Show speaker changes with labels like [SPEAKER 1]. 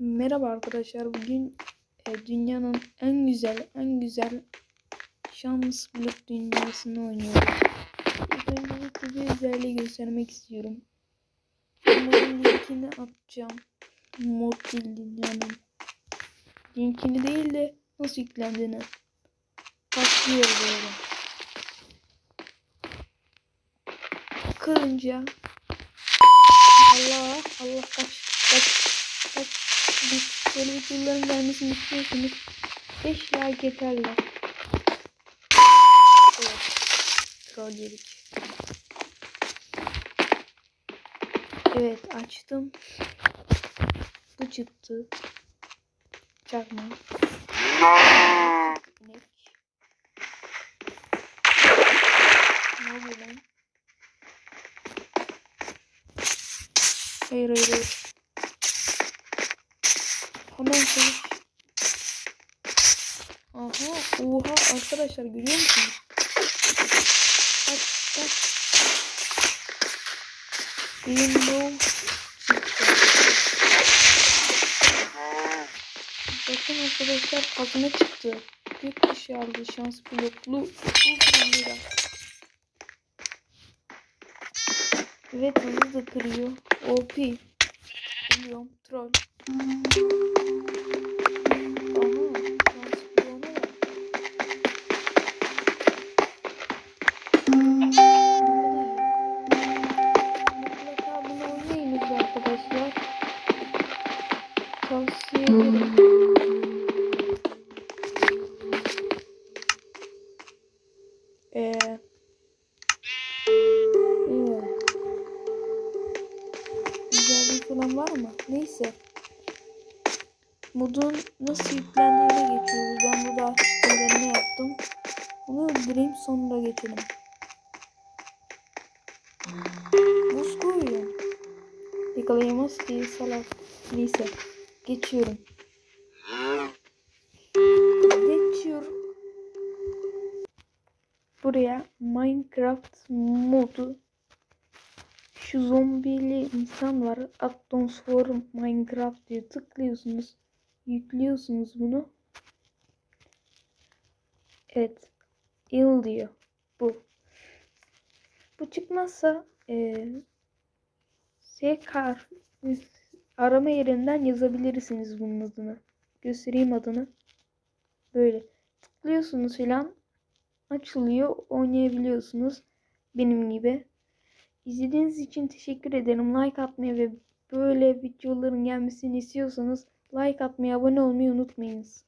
[SPEAKER 1] Merhaba arkadaşlar. Bugün e, dünyanın en güzel, en güzel şans blok dünyasını oynuyoruz. İlk öncelikle bir özelliği göstermek istiyorum. Bunların linkini atacağım. Mod değil dünyanın. Linkini değil de nasıl yüklendiğini. Başlıyor böyle. Kırınca Allah Allah kaç kaç kaç böyle videoların gelmesini istiyorsanız 5 like yeterli. Evet. Troll yedik. Evet açtım. Bu çıktı. Çakma. Ne oluyor lan? Hayır hayır hayır. Hemen çalış. Aha oha arkadaşlar görüyor musunuz? Bak bak. Çıktı. Bakın arkadaşlar kazma çıktı. Büyük kişi aldı şans bloklu. Evet hızlı da kırıyor. OP. Biliyorum. Troll. Oo. Güzelliği falan var mı? Neyse. Modun nasıl yüklendiğine geçiyoruz. Ben burada açıklamalarını yaptım. Bunu öldüreyim sonra geçelim. Buz koyuyorum. Yakalayamaz ki salak. Neyse. Geçiyorum. Geçiyorum. Buraya Minecraft modu şu zombili insan var. Addons for Minecraft diye tıklıyorsunuz. Yüklüyorsunuz bunu. Evet. Il diyor. Bu. Bu çıkmazsa eee Sekar arama yerinden yazabilirsiniz bunun adını. Göstereyim adını. Böyle tıklıyorsunuz filan açılıyor oynayabiliyorsunuz benim gibi. İzlediğiniz için teşekkür ederim. Like atmayı ve böyle videoların gelmesini istiyorsanız like atmayı, abone olmayı unutmayınız.